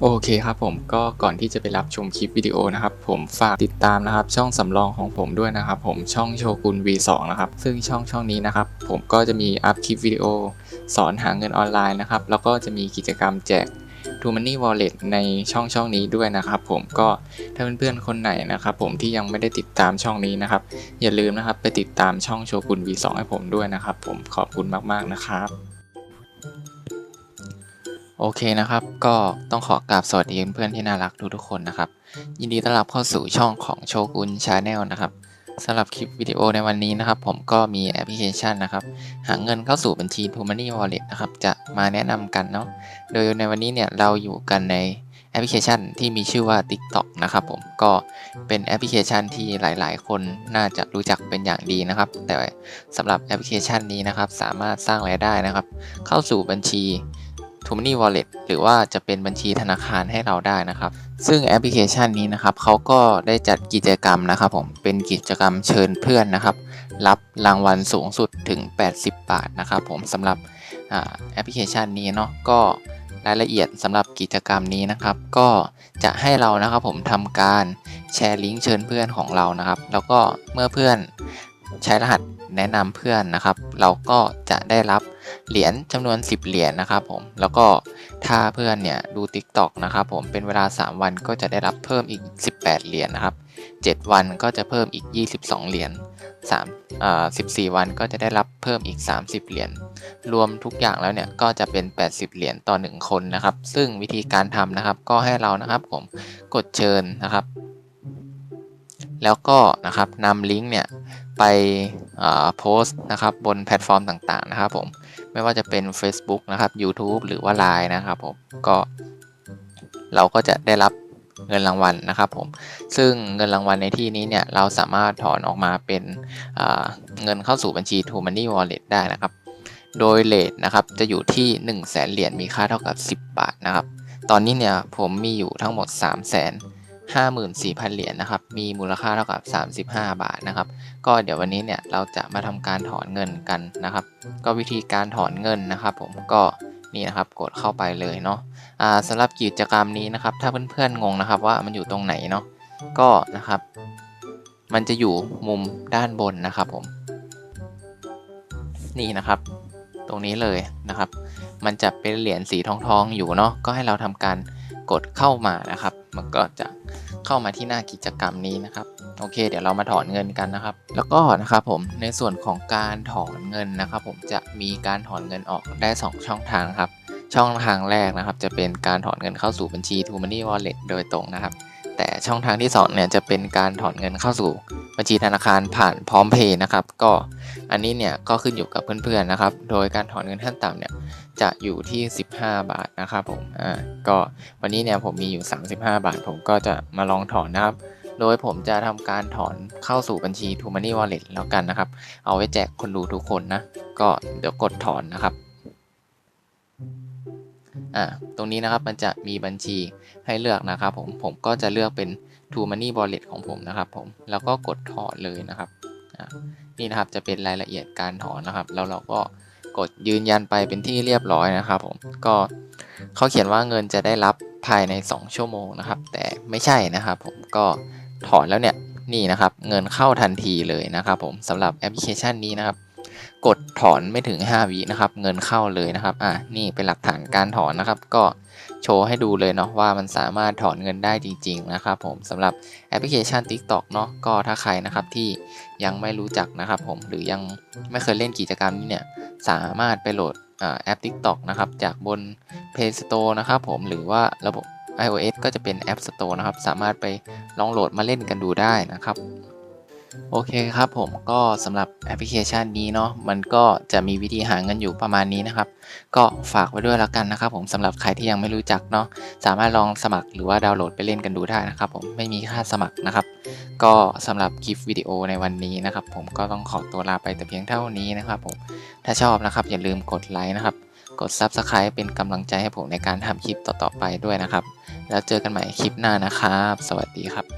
โอเคครับผมก็ก่อนที่จะไปรับชมคลิปวิดีโอนะครับผมฝากติดตามนะครับช่องสำรองของผมด้วยนะครับผมช่องโชกุน V2 นะครับซึ่งช่องช่องนี้นะครับผมก็จะมีอัพคลิปวิดีโอ สอนหาเงินออนไลน์นะครับแล้วก็จะมีกิจกรรมแจก t ูมันนี่วอลเล็ตในช่องช่องนี้ด้วยนะครับผมก็ถ้าเพื่อนๆคนไหนนะครับผมที่ยังไม่ได้ติดตามช่องนี้นะครับอย่าลืมนะครับไปติดตามช่องโชกุน V2 ให้ผมด้วยนะครับผมขอบคุณมากๆนะครับ โอเคนะครับ ก็ต้องขอกราบสวัสดีเพื่อนที่น่ารักทุกๆคนนะครับ ยินดีต้อนรับเข้าสู่ช่องของโชกุนชาแนลนะครับสำหรับคลิปวิดีโอในวันนี้นะครับ ผมก็มีแอปพลิเคชันนะครับ หาเงินเข้าสู่บัญชี t ูมันนี่วอลเล็ตนะครับ จะมาแนะนำกันเนาะโดยในวันนี้เนี่ยเราอยู่กันในแอปพลิเคชันที่มีชื่อว่า TikTok นะครับผมก็เป็นแอปพลิเคชันที่หลาย ๆ คนน่าจะรู้จักเป็นอย่างดีนะครับ แต่สำหรับแอปพลิเคชันนี้นะครับ สามารถสร้างรายได้นะครับ เข้าสู่บัญชี t ูมันนี่วอลเล็ตหรือว่าจะเป็นบัญชีธนาคารให้เราได้นะครับ ซึ่งแอปพลิเคชันนี้นะครับเขาก็ได้จัดกิจกรรมนะครับผมเป็นกิจกรรมเชิญเพื่อนนะครับ รับรางวัลสูงสุดถึง 80 บาทนะครับผมสำหรับแอปพลิเคชันนี้เนาะก็รายละเอียดสำหรับกิจกรรมนี้นะครับ ก็จะให้เรานะครับผมทำการแชร์ลิงก์เชิญเพื่อนของเรานะครับ แล้วก็เมื่อเพื่อน ใช้รหัสแนะนำเพื่อนนะครับ เราก็จะได้รับเหรียญจำนวน 10 เหรียญนะครับผมแล้วก็ถ้าเพื่อนเนี่ยดู TikTok นะครับผมเป็นเวลา 3 วันก็จะได้รับเพิ่มอีก 18 เหรียญนะครับ 7 วันก็จะเพิ่มอีก 22 เหรียญ3อ่า14 วันก็จะได้รับเพิ่มอีก 30 เหรียญรวมทุกอย่างแล้วเนี่ยก็จะเป็น 80 เหรียญต่อ 1 คนนะครับ ซึ่งวิธีการทำนะครับก็ให้เรานะครับผมกดเชิญนะครับ แล้วก็นะครับนำลิงก์เนี่ยไปโพสต์นะครับบนแพลตฟอร์มต่างๆนะครับผมไม่ว่าจะเป็น Facebook นะครับ YouTube หรือว่า Line นะครับผมก็เราก็จะได้รับเงินรางวัลนะครับผมซึ่งเงินรางวัลในที่นี้เนี่ยเราสามารถถอนออกมาเป็นเงินเข้าสู่บัญชี t ู Money Wallet ได้นะครับ โดยเลทนะครับจะอยู่ที่ 1 0 0 0 0แสนเหรียญมีค่าเท่ากับ 10 บาทนะครับ ตอนนี้เนี่ยผมมีอยู่ทั้งหมด 3 0 0 0 0 0 54,000 เหรียญนะครับ มีมูลค่าเท่ากับ 35 บาทนะครับ ก็เดี๋ยววันนี้เนี่ยเราจะมาทำการถอนเงินกันนะครับ ก็วิธีการถอนเงินนะครับผมก็นี่นะครับกดเข้าไปเลยเนาะอ่าสำหรับกิจกรรมนี้นะครับ ถ้าเพื่อนๆงงนะครับว่ามันอยู่ตรงไหนเนาะก็นะครับ มันจะอยู่มุมด้านบนนะครับผม นี่นะครับ ตรงนี้เลยนะครับ มันจะเป็นเหรียญสีทองทออยู่เนาะก็ให้เราทำการ กดเข้ามานะครับ มันก็จะเข้ามาที่หน้ากิจกรรมนี้นะครับ โอเค เดี๋ยวเรามาถอนเงินกันนะครับ แล้วก็นะครับผมในส่วนของการถอนเงินนะครับ ผมจะมีการถอนเงินออกได้ 2 ช่องทางครับ ช่องทางแรกนะครับ จะเป็นการถอนเงินเข้าสู่บัญชี t ู Money Wallet โดยตรงนะครับ แต่ช่องทางที่2เนี่ยจะเป็นการถอนเงินเข้าสู่บัญชีธนาคารผ่านพร้อมเพย์นะครับ ก็อันนี้เนี่ยก็ขึ้นอยู่กับเพื่อนๆนะครับ โดยการถอนเงินขั้นต่ำเนี่ยจะอยู่ที่ 15 บาทนะครับผม อ่า ก็วันนี้เนี่ยผมมีอยู่ 35 บาท ผมก็จะมาลองถอนนะครับ โดยผมจะทำการถอนเข้าสู่บัญชี t ู Money Wallet แล้วกันนะครับ เอาไว้แจกคนดูทุกคนนะ ก็เดี๋ยวกดถอนนะครับ อ่าตรงนี้นะครับมันจะมีบัญชีให้เลือกนะครับผมผมก็จะเลือกเป็น t ู Money Wallet ของผมนะครับผมแล้วก็กดถอนเลยนะครับอ่านี่นะครับจะเป็นรายละเอียดการถอนนะครับ แล้วเราก็กดยืนยันไปเป็นที่เรียบร้อยนะครับผมก็เขาเขียนว่าเงินจะได้รับภายใน 2 ชั่วโมงนะครับ แต่ไม่ใช่นะครับ ผมก็ถอนแล้วเนี่ยนี่นะครับ เงินเข้าทันทีเลยนะครับ ผมสำหรับแอปพลิเคชันนี้นะครับ กดถอนไม่ถึง 5 วินะครับ เงินเข้าเลยนะครับ อะนี่เป็นหลักฐานการถอนนะครับ ก็โชว์ให้ดูเลยเนาะว่ามันสามารถถอนเงินได้จริง ๆ นะครับ ผมสำหรับแอปพลิเคชัน TikTok เนาะก็ถ้าใครนะครับที่ยังไม่รู้จักนะครับ ผมหรือยังไม่เคยเล่นกิจกรรมนี้เนี่ยสามารถไปโหลดแอป TikTok นะครับจากบน Play Store นะครับ ผมหรือว่าระบบ iOS ก็จะเป็น App Store นะครับ สามารถไปลองโหลดมาเล่นกันดูได้นะครับ โอเคครับผมก็สำหรับแอปพลิเคชันนี้เนาะมันก็จะมีวิธีหาเงินอยู่ประมาณนี้นะครับ ก็ฝากไว้ด้วยแล้วกันนะครับ ผมสำหรับใครที่ยังไม่รู้จักเนาะสามารถลองสมัครหรือว่าดาวน์โหลดไปเล่นกันดูได้นะครับ ผมไม่มีค่าสมัครนะครับ ก็สำหรับคลิปวิดีโอในวันนี้นะครับ ผมก็ต้องขอตัวลาไปแต่เพียงเท่านี้นะครับ ผมถ้าชอบนะครับ อย่าลืมกดไลค์นะครับ กด Subscribe เป็นกำลังใจให้ผมในการทำคลิปต่อๆไปด้วยนะครับ แล้วเจอกันใหม่คลิปหน้านะครับ สวัสดีครับ